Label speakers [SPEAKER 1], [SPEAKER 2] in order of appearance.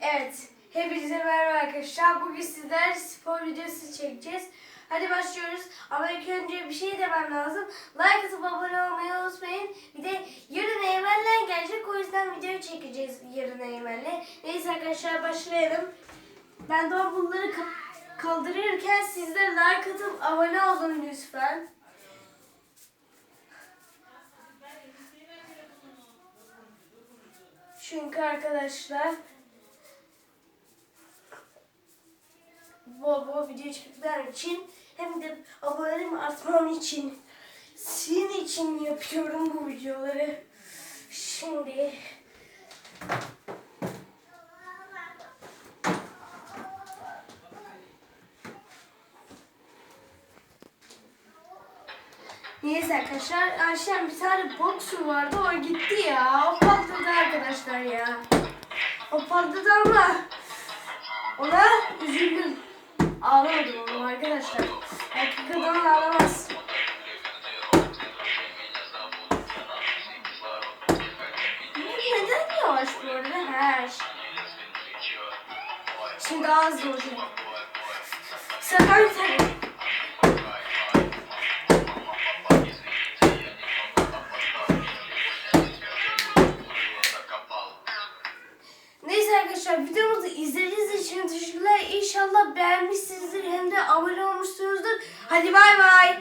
[SPEAKER 1] Evet, hepinize merhaba arkadaşlar. Bugün sizler spor videosu çekeceğiz. Hadi başlıyoruz. Ama ilk önce bir şey demem lazım. Like atıp abone olmayı unutmayın. Bir de yarın Eymen'le gelecek. O yüzden video çekeceğiz yarın Eymen'le. Neyse arkadaşlar başlayalım. Ben de bunları ka- kaldırırken siz de like atıp abone olun lütfen. Çünkü arkadaşlar bol bol video çekmem için hem de abonelerimi artmam için sizin için yapıyorum bu videoları. Şimdi Neyse arkadaşlar Ayşem bir tane boxer vardı o gitti ya. O patladı arkadaşlar ya. O patladı ama ona üzüldüm. Ağlamadım oğlum arkadaşlar. Ağlamaz. Bu neden yavaş bu arada? Her Şimdi daha hızlı olacak. Sakar bir İnşallah beğenmişsinizdir hem de abone olmuşsunuzdur. Hadi bay bay.